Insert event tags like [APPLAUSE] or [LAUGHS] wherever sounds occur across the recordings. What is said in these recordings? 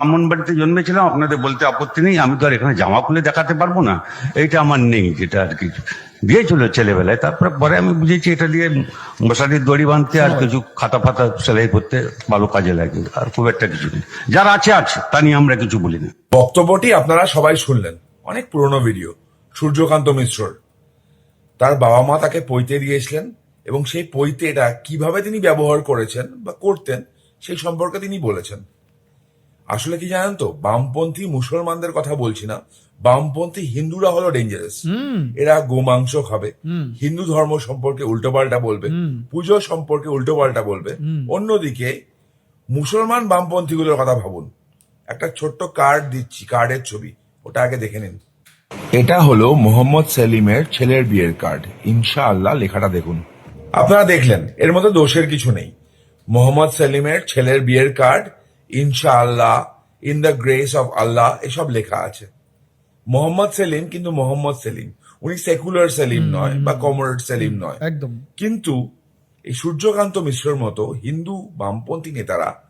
ব্রাহ্মণ বাড়িতে জন্মেছিলাম, আপনাদের বলতে আপত্তি নেই, আমি তো আর এখানে জামা খুলে দেখাতে পারব না। এইটা আমার নেই, যেটা আর কি। দিয়েছিল ছেলেবেলায়, তারপরে পরে আমি বুঝেছি এটা দিয়ে মশারির দড়ি বাঁধতে আর কিছু খাতা ফাতা সেলাই করতে ভালো কাজে লাগে, আর খুব একটা কিছু নেই। যারা আছে আছে, তা নিয়ে আমরা কিছু বলি না। বক্তব্যটি আপনারা সবাই শুনলেন, অনেক পুরনো ভিডিও, সূর্যকান্ত মিশ্রর। তার বাবা মা তাকে পৈতে দিয়েছিলেন, এবং সেই পৈতেটা কীভাবে তিনি ব্যবহার করেছেন বা করতেন, সেই সম্পর্কে তিনি বলেছেন। আসলে কি জানেন তো? বামপন্থী মুসলমানদের কথা বলছি না। বামপন্থী হিন্দুরা হলো ডেঞ্জারাস এরা গোমাংস খাবে হিন্দু ধর্ম সম্পর্কে উল্টোপাল্টা বলবে। পুজো সম্পর্কে উল্টোপাল্টা বলবে। অন্যদিকে মুসলমান বামপন্থীগুলোর কথা ভাবুন। একটা ছোট্ট কার্ড দিচ্ছি কার্ডের ছবি। ওটা আগে দেখে নিন। এটা হলো মোহাম্মদ সেলিমের ছেলের বিয়ের কার্ড ইনশাআল্লাহ লেখাটা দেখুন। আপনারা দেখলেন এর মধ্যে দোষের কিছু নেই। মোহাম্মদ সেলিমের ছেলের বিয়ের কার্ড ইনশাআল্লাহ ইন দ্য গ্রেস অফ আল্লাহ এসব লেখা আছে। মোহাম্মদ সেলিম কিন্তু মোহাম্মদ সেলিম। উনি সেকুলার সেলিম নয় বা কমরেড সেলিম নয়। একদম। কিন্তু এই সূর্যকান্ত মিশ্রর মতো হিন্দু বামপন্থী নেতারা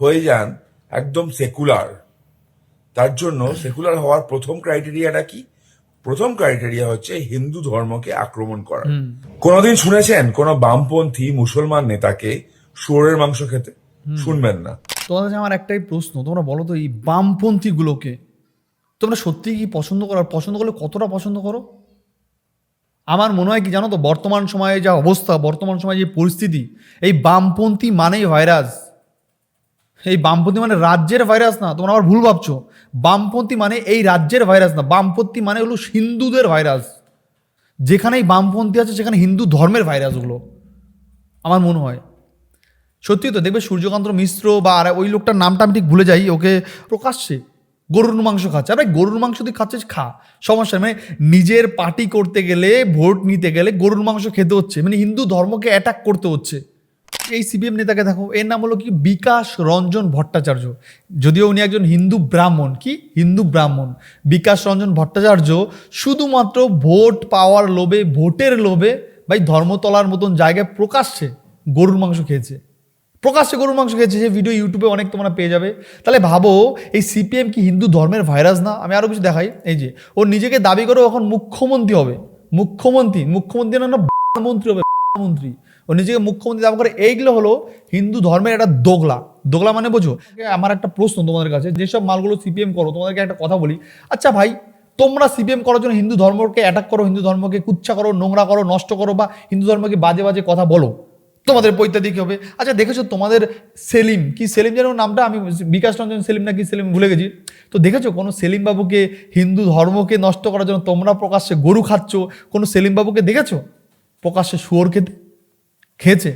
হয়ে যান একদম সেকুলার তার জন্য সেকুলার হওয়ার প্রথম ক্রাইটেরিয়াটা কি? প্রথম ক্রাইটেরিয়া হচ্ছে হিন্দু ধর্মকে আক্রমণ করা। কোনোদিন শুনেছেন কোন বামপন্থী মুসলমান নেতাকে শুয়োরের মাংস খেতে? শুনবেন না। তোমাদের কাছে আমার একটাই প্রশ্ন, তোমরা বলো তো এই বামপন্থীগুলোকে, তোমরা সত্যি কি পছন্দ করো? আর পছন্দ করলে কতটা পছন্দ করো? আমার মনে হয় কি জানো তো, বর্তমান সময়ে যা অবস্থা, বর্তমান সময়ে যে পরিস্থিতি, এই বামপন্থী মানেই ভাইরাস এই বামপন্থী মানে রাজ্যের ভাইরাস না, তোমরা আবার ভুল ভাবছ। বামপন্থী মানে এই রাজ্যের ভাইরাস না, বামপন্থী মানে হলো হিন্দুদের ভাইরাস যেখানেই বামপন্থী আছে, সেখানে হিন্দু ধর্মের ভাইরাসগুলো আমার মনে হয়। সত্যি তো দেখবে সূর্যকান্ত মিশ্র বা আর ওই লোকটার নামটা আমি ঠিক ভুলে যাই, ওকে প্রকাশ্যে গরুর মাংস খাচ্ছে। আরে গরুর মাংস তুই খাচ্ছিস, খা। সমস্যা মানে নিজের পার্টি করতে গেলে, ভোট নিতে গেলে গরুর মাংস খেতে হচ্ছে মানে হিন্দু ধর্মকে অ্যাটাক করতে হচ্ছে। এই সিপিএম নেতাকে দেখো, এর নাম হলো কি? বিকাশ রঞ্জন ভট্টাচার্য। যদিও উনি একজন হিন্দু ব্রাহ্মণ, কি? হিন্দু ব্রাহ্মণ। বিকাশ রঞ্জন ভট্টাচার্য শুধুমাত্র ভোট পাওয়ার লোভে, ভোটের লোভে, ভাই ধর্মতলার মতন জায়গায় প্রকাশ্যে গরুর মাংস খেয়েছে। প্রকাশ্যে গরুর মাংস খেয়েছে যে ভিডিও ইউটিউবে অনেক তোমরা পেয়ে যাবে। তাহলে ভাবো, এই সিপিএম কি হিন্দু ধর্মের ভাইরাস না? আমি আরও কিছু দেখাই, এই যে, ও নিজেকে দাবি করে এখন মুখ্যমন্ত্রী হবে। মুখ্যমন্ত্রী মুখ্যমন্ত্রী না মন্ত্রী হবে মন্ত্রী ও নিজেকে মুখ্যমন্ত্রী দাবি করে, এইগুলো হলো হিন্দু ধর্মের একটা দোগলা। দোগলা মানে বোঝো? আমার একটা প্রশ্ন তোমাদের কাছে, যেসব মালগুলো সিপিএম করো, তোমাদেরকে একটা কথা বলি। আচ্ছা ভাই, তোমরা সিপিএম করার জন্য হিন্দু ধর্মকে অ্যাটাক করো, হিন্দু ধর্মকে কুচ্ছা করো, নোংরা করো, নষ্ট করো, বা হিন্দু ধর্মকে বাজে বাজে কথা বলো। তোমাদের পৈত্যাদি কি হবে। আচ্ছা দেখেছ তোমাদের সেলিম, কি সেলিম যেন নামটা? আমি বিকাশ রঞ্জন সেলিম না কি সেলিম ভুলে গেছি। তো দেখেছ কোনো সেলিম বাবুকে হিন্দু ধর্মকে নষ্ট করার জন্য তোমরা প্রকাশ্যে গরু খাচ্ছ? কোনো সেলিম বাবুকে দেখেছ? প্রকাশ্যে শুয়োর খেতে, খেয়েছে।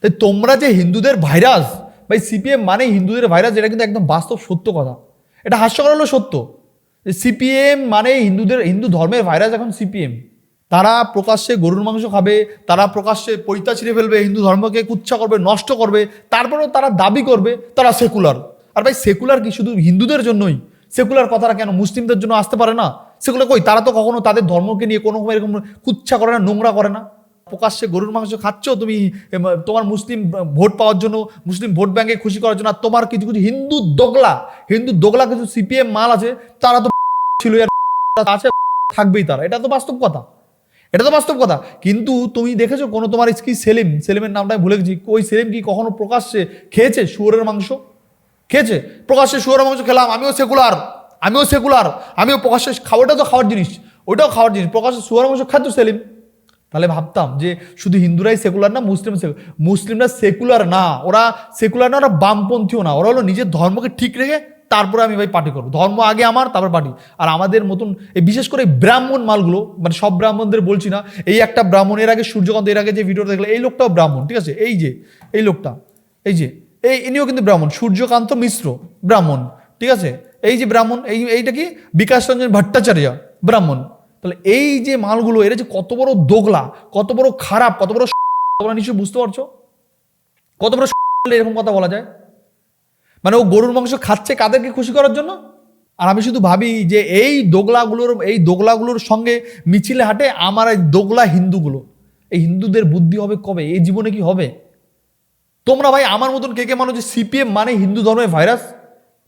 তাই তোমরা যে হিন্দুদের ভাইরাস, ভাই সিপিএম মানে হিন্দুদের ভাইরাস এটা কিন্তু একদম বাস্তব সত্য কথা। এটা হাস্যকর হলো সত্য। সিপিএম মানে হিন্দুদের, হিন্দু ধর্মের ভাইরাস এখন সিপিএম। তারা প্রকাশ্যে গরুর মাংস খাবে, তারা প্রকাশ্যে পৈতা ছিঁড়ে ফেলবে, হিন্দু ধর্মকে কুচ্ছা করবে, নষ্ট করবে, তারপরেও তারা দাবি করবে, তারা সেকুলার। আর ভাই, সেকুলার কি শুধু হিন্দুদের জন্যই? সেকুলার কথাটা কেন মুসলিমদের জন্য আসতে পারে না? সেগুলো কই? তারা তো কখনো তাদের ধর্মকে নিয়ে কোনো এরকম কুচ্ছা করে না, নোংরা করে না। প্রকাশ্যে গরুর মাংস খাচ্ছ তুমি তোমার মুসলিম ভোট পাওয়ার জন্য, মুসলিম ভোট ব্যাংকে খুশি করার জন্য তোমার কিছু কিছু হিন্দু দোগলা হিন্দু দোগলা কিছু সিপিএম মাল আছে, তারা তো ছিল আছে, থাকবেই তারা। এটা তো বাস্তব কথা। এটা তো বাস্তব কথা। কিন্তু তুমি দেখেছ কোনো তোমার কি সেলিম? সেলিমের নামটা ভুলে গেছি। ওই সেলিম কি কখনো প্রকাশ্যে খেয়েছে শুয়োরের মাংস? খেয়েছে। প্রকাশ্যে শুয়োরের মাংস খেলাম। আমিও সেকুলার। আমিও সেকুলার। আমিও প্রকাশ্যে খাওয়াটা তো খাওয়ার জিনিস। ওইটাও খাওয়ার জিনিস। প্রকাশ্যে শুয়োরের মাংস খাদ্য সেলিম। তাহলে ভাবতাম যে শুধু হিন্দুরাই সেকুলার না, মুসলিম। মুসলিমরা সেকুলার না। ওরা সেকুলার না, ওরা বামপন্থীও না। ওরা হলো নিজের ধর্মকে ঠিক রেখে তারপরে আমি ভাই পার্টি করব। ধর্ম আগে আমার, তারপর পার্টি। আর আমাদের মতন এই বিশেষ করে এই ব্রাহ্মণ মালগুলো মানে সব ব্রাহ্মণদের বলছি না, এই একটা ব্রাহ্মণ, এর আগে সূর্যকান্ত, এর আগে যে ভিডিওটা দেখলে, এই লোকটাও ব্রাহ্মণ, ঠিক আছে? এই যে, এই লোকটা, এই যে, এই, ইনিও কিন্তু ব্রাহ্মণ, সূর্যকান্ত মিশ্র, ব্রাহ্মণ, ঠিক আছে? এই যে ব্রাহ্মণ, এই, এইটা কি? বিকাশ রঞ্জন ভট্টাচার্য, ব্রাহ্মণ। তাহলে এই যে মালগুলো, এরা যে কত বড় দোগলা, কত বড় খারাপ, কত বড় তোমরা নিশ্চয়ই বুঝতে পারছ? কত বড় এরকম কথা বলা যায়? মানে ও গরুর মাংস খাচ্ছে কাদেরকে খুশি করার জন্য? আর আমি শুধু ভাবি যে এই দোগলাগুলোর এই দোগলাগুলোর সঙ্গে মিছিলে হাঁটে আমার এই দোগলা হিন্দুগুলো। এই হিন্দুদের বুদ্ধি হবে কবে? এই জীবনে কি হবে? তোমরা ভাই আমার মতন কে কে মানো যে সিপিএম মানে হিন্দু ধর্মের ভাইরাস?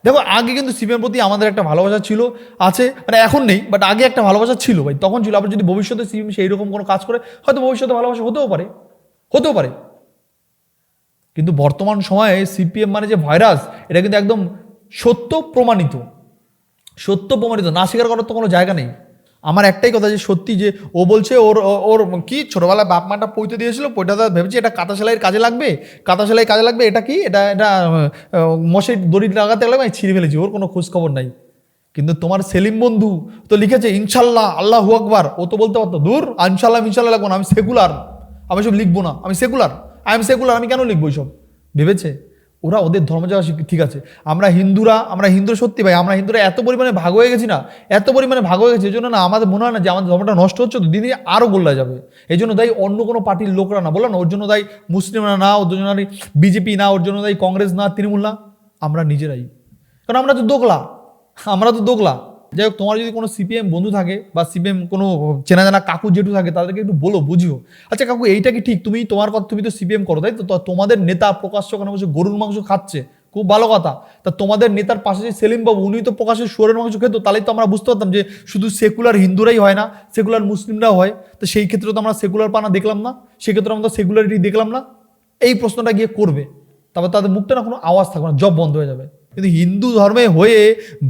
দেখো, আগে কিন্তু সিপিএম প্রতি আমাদের একটা ভালোবাসা ছিল, আছে মানে এখন নেই বাট আগে একটা ভালোবাসা ছিল ভাই। তখন ছিল, আবার যদি ভবিষ্যতে সিপিএম সেই রকম কোনো কাজ করে, হয়তো ভবিষ্যতে ভালোবাসা হতেও পারে। হতেও পারে। কিন্তু বর্তমান সময়ে সিপিএম মানে যে ভাইরাস, এটা কিন্তু একদম সত্য প্রমাণিত। সত্য প্রমাণিত, না স্বীকার করার তো কোনো জায়গা নেই। আমার একটাই কথা যে সত্যি যে ও বলছে, ওর ওর কি ছোটোবেলায় বাপ মাটা পইতে দিয়েছিল পইটাতে ভেবেছি এটা কাঁথা সেলাইয়ের কাজে লাগবে, কাঁথা সেলাই কাজে লাগবে, এটা কি? এটা এটা মশাই দড়ি লাগাতে লাগবে, আমি ছিঁড়ে ফেলেছি, ওর কোনো খোঁজখবর নাই। কিন্তু তোমার সেলিম বন্ধু তো লিখেছে, ইনশাল্লাহ, আল্লাহু আকবার। ও তো বলতে পারতো, দূর ইনশাল্লাহ ইনশাল্লাহ লাগবো না, আমি সেকুলার, আমি সব লিখব না, আমি সেকুলার। আই এম সেকুলার আমি কেন লিখব সব ভেবেছে? ওরা ওদের ধর্ম যাওয়া ঠিক আছে। আমরা হিন্দুরা, আমরা হিন্দু সত্যি ভাই, আমরা হিন্দুরা এত পরিমাণে ভাগ হয়ে গেছি না, এত পরিমাণে ভাগ হয়ে গেছে এই জন্য না আমাদের মনে হয় না যে আমাদের ধর্মটা নষ্ট হচ্ছে তো দিন আরও গোল্লা যাবে। এই জন্য দায়ী অন্য কোনো পার্টির লোকরা না, বললাম না, ওর জন্য দায়ী মুসলিমরা না, ওর জন্য বিজেপি না, ওর জন্য দায়ী কংগ্রেস না, তৃণমূল না, আমরা নিজেরাই। কারণ আমরা তো দোকলা আমরা তো দোগলা। যাই হোক, তোমার যদি কোনো সিপিএম বন্ধু থাকে বা সিপিএম কোনো চেনা জানা কাকু জেঠু থাকে, তাদেরকে একটু বলো, বুঝিও। আচ্ছা কাকু, এইটা কি ঠিক? তুমি তোমার কথা, তুমি তো সিপিএম করো, তাই তো? তোমাদের নেতা প্রকাশ্য ওখানে বসে গরুর মাংস খাচ্ছে, খুব ভালো কথা। তা তোমাদের নেতার পাশে যে সেলিম বাবু উনি তো প্রকাশ্যে শুয়োরের মাংস খেত তাহলেই তো আমরা বুঝতে পারতাম যে শুধু সেকুলার হিন্দুরাই হয় না, সেকুলার মুসলিমরাও হয়। তো সেই ক্ষেত্রে তো আমরা সেকুলার পানা দেখলাম না সেক্ষেত্রে আমরা সেকুলারিটি দেখলাম না। এই প্রশ্নটা গিয়ে করবে। তারপর তাদের মুখটা না কোনো আওয়াজ থাকবে না, জব বন্ধ হয়ে যাবে। কিন্তু হিন্দু ধর্মে হয়ে,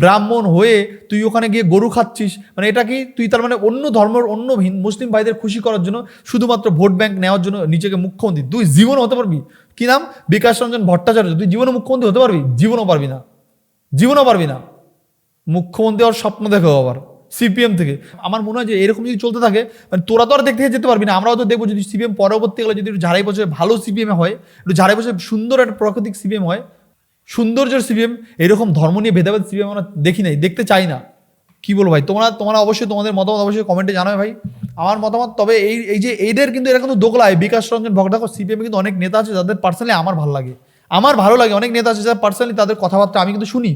ব্রাহ্মণ হয়ে তুই ওখানে গিয়ে গরু খাচ্ছিস মানে এটা কি তুই তার মানে অন্য ধর্মের অন্য মুসলিম ভাইদের খুশি করার জন্য শুধুমাত্র ভোট ব্যাংক নেওয়ার জন্য নিজেকে মুখ্যমন্ত্রী? তুই জীবনে হতে পারবি। কি নাম? বিকাশ রঞ্জন ভট্টাচার্য। তুই জীবনে মুখ্যমন্ত্রী হতে পারবি? জীবনও পারবি না। জীবনও পারবি না। মুখ্যমন্ত্রী হওয়ার স্বপ্ন দেখো আবার, সিপিএম থেকে। আমার মনে হয় যে এরকম যদি চলতে থাকে মানে তোরা তো আর দেখতে যেতে পারবি না। আমরাও তো দেখব যদি সিপিএম পরবর্তীকালে যদি একটু ঝাড়াই বছর ভালো সিপিএম হয়, একটু ঝাড়াই বছর সুন্দর একটা প্রাকৃতিক সিপিএম হয় সৌন্দর্যের সিপিএম, এরকম ধর্ম নিয়ে ভেদাভেদ সিপিএম আমরা দেখি নাই, দেখতে চাই না। কি বলব ভাই? তোমরা তোমরা অবশ্যই তোমাদের মতামত অবশ্যই কমেন্টে জানাবে ভাই। আমার মতামত, তবে এই এই যে এদের কিন্তু এরা কিন্তু দোগলায় বিকাশ রঞ্জন ভগদাকর সিপিএম কিন্তু অনেক নেতা আছে যাদের পার্সোনালি আমার ভালো লাগে। আমার ভালো লাগে, অনেক নেতা আছে যারা পার্সোনালি তাদের কথাবার্তা আমি কিন্তু শুনি।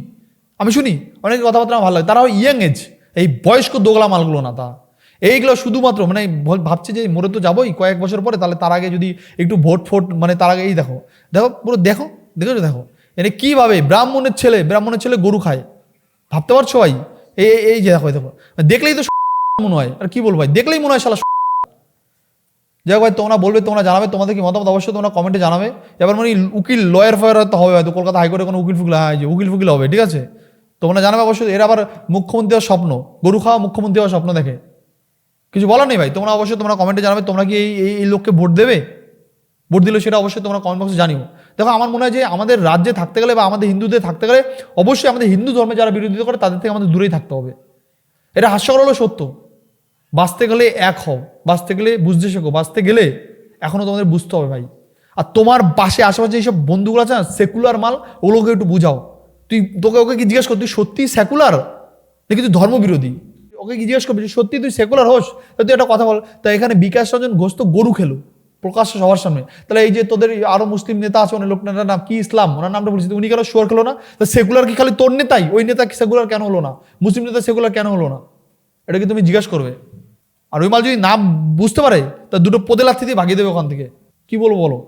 আমি শুনি, অনেক কথাবার্তা আমার ভালো লাগে। তারাও ইয়াং এজ এই বয়স্ক দোগলা মালগুলো না তা। এইগুলো শুধুমাত্র মানে ভাবছে যে মরে তো যাবোই, কয়েক বছর পরে তাহলে তার আগে যদি একটু ভোট ফোট মানে তার আগে এই দেখো। দেখো, পুরো দেখো, দেখেছ? দেখো। মানে কীভাবে ব্রাহ্মণের ছেলে ব্রাহ্মণের ছেলে গরু খায়। ভাবতে পারছ ভাই? এই, এই- যে দেখো দেখো। দেখলেই তো [LAUGHS] মনে হয়। আর কি বলব ভাই? দেখলেই মনে হয় শালা [LAUGHS] যাই ভাই, তোমরা বলবে, তোমরা জানাবে। তোমাদের কি মতামত? অবশ্যই তোমরা কমেন্টে জানাবে। এবার মানে উকিল লয়ার ফয়ার হয়তো হবে হয়তো। কলকাতা হাইকোর্টে কোনো উকিল ফুকিল হ্যাঁ এই যে উকিল ফুকিল হবে, ঠিক আছে? তোমরা জানাবে অবশ্যই। এরা আবার মুখ্যমন্ত্রী হওয়ার স্বপ্ন। গরু খাওয়া মুখ্যমন্ত্রী হওয়ার স্বপ্ন দেখে। কিছু বলার নেই ভাই? তোমরা অবশ্যই তোমরা কমেন্টে জানাবে। তোমরা কি এই- এই লোককে ভোট দেবে? ভোট দিলে সেটা অবশ্যই তোমরা কমেন্ট বক্সে জানিও। দেখো, আমার মনে হয় যে আমাদের রাজ্যে থাকতে গেলে বা আমাদের হিন্দুদের থাকতে গেলে অবশ্যই আমাদের হিন্দু ধর্মে যারা বিরোধিতা করে, তাদের থেকে আমাদের দূরেই থাকতে হবে। এটা হাস্যকর হলো সত্য। বাঁচতে গেলে এক হও, বাঁচতে গেলে বুঝতে শেখো, বাঁচতে গেলে এখনও তোমাদের বুঝতে হবে ভাই। আর তোমার পাশে, আশেপাশে এইসব বন্ধুগুলো আছে না সেকুলার মাল, ওগুলোকে একটু বুঝাও। তুই, তোকে ওকে কি জিজ্ঞেস কর, তুই সত্যি সেকুলার নাকি তুই ধর্মবিরোধী? ওকে জিজ্ঞেস করবি সত্যি তুই সেকুলার হোস? তুই একটা কথা বল, তা এখানে বিকাশ রঞ্জন ঘোষ তো গরু খেলো। প্রকাশ্য সবার সামনে। তাহলে এই যে তোদের আরও মুসলিম নেতা আছে, অনেক লোকটার নাম কি ইসলাম? ওনার নামটা বলছি। উনি কেন শোয়ার খেলো না? তা সেকুলার কি খালি তোর নেতাই? ওই নেতা সেকুলার কেন হলো না? মুসলিম নেতা সেকুলার কেন হলো না? এটা কি তুমি জিজ্ঞাসা করবে? আর ওই মাল যদি না বুঝতে পারে, তা দুটো পদে লাথি দিয়ে ভাগিয়ে দেবে ওখান থেকে। কি বলব বলো?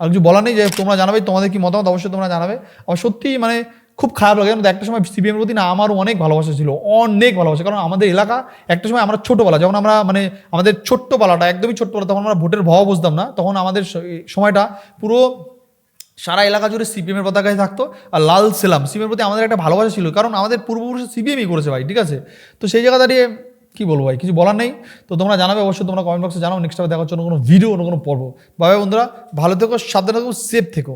আর কিছু বলার নেই, যে তোমরা জানাবে, তোমাদের কি মতামত? অবশ্যই তোমরা জানাবে। আমার সত্যি মানে খুব খারাপ লাগে। কিন্তু একটা সময় সিপিএম প্রতি না আমারও অনেক ভালোবাসা ছিল, অনেক ভালোবাসা। কারণ আমাদের এলাকা একটা সময় আমরা ছোটোবেলা, যখন আমরা মানে আমাদের ছোট্টবেলাটা, একদমই ছোট্টবেলা, তখন আমরা ভোটের ভাও বুঝতাম না। তখন আমাদের সময়টা পুরো সারা এলাকা জুড়ে সিপিএমের পতাকায় থাকতো আর লাল সেলাম। সিপিএমের প্রতি আমাদের একটা ভালোবাসা ছিল, কারণ আমাদের পূর্বপুরুষ সিপিএমই করেছে ভাই, ঠিক আছে? তো সেই জায়গা দাঁড়িয়ে কী বলব ভাই, কিছু বলার নেই? তো তোমরা জানাবে, অবশ্যই তোমরা কমেন্ট বক্সে জানাও। নেক্সট টাইম দেখার জন্য কোনো ভিডিও অন্য কোনো পর্ব। বাবা বন্ধুরা, ভালো থেকো, সাবধানে থেকো সেফ থেকো।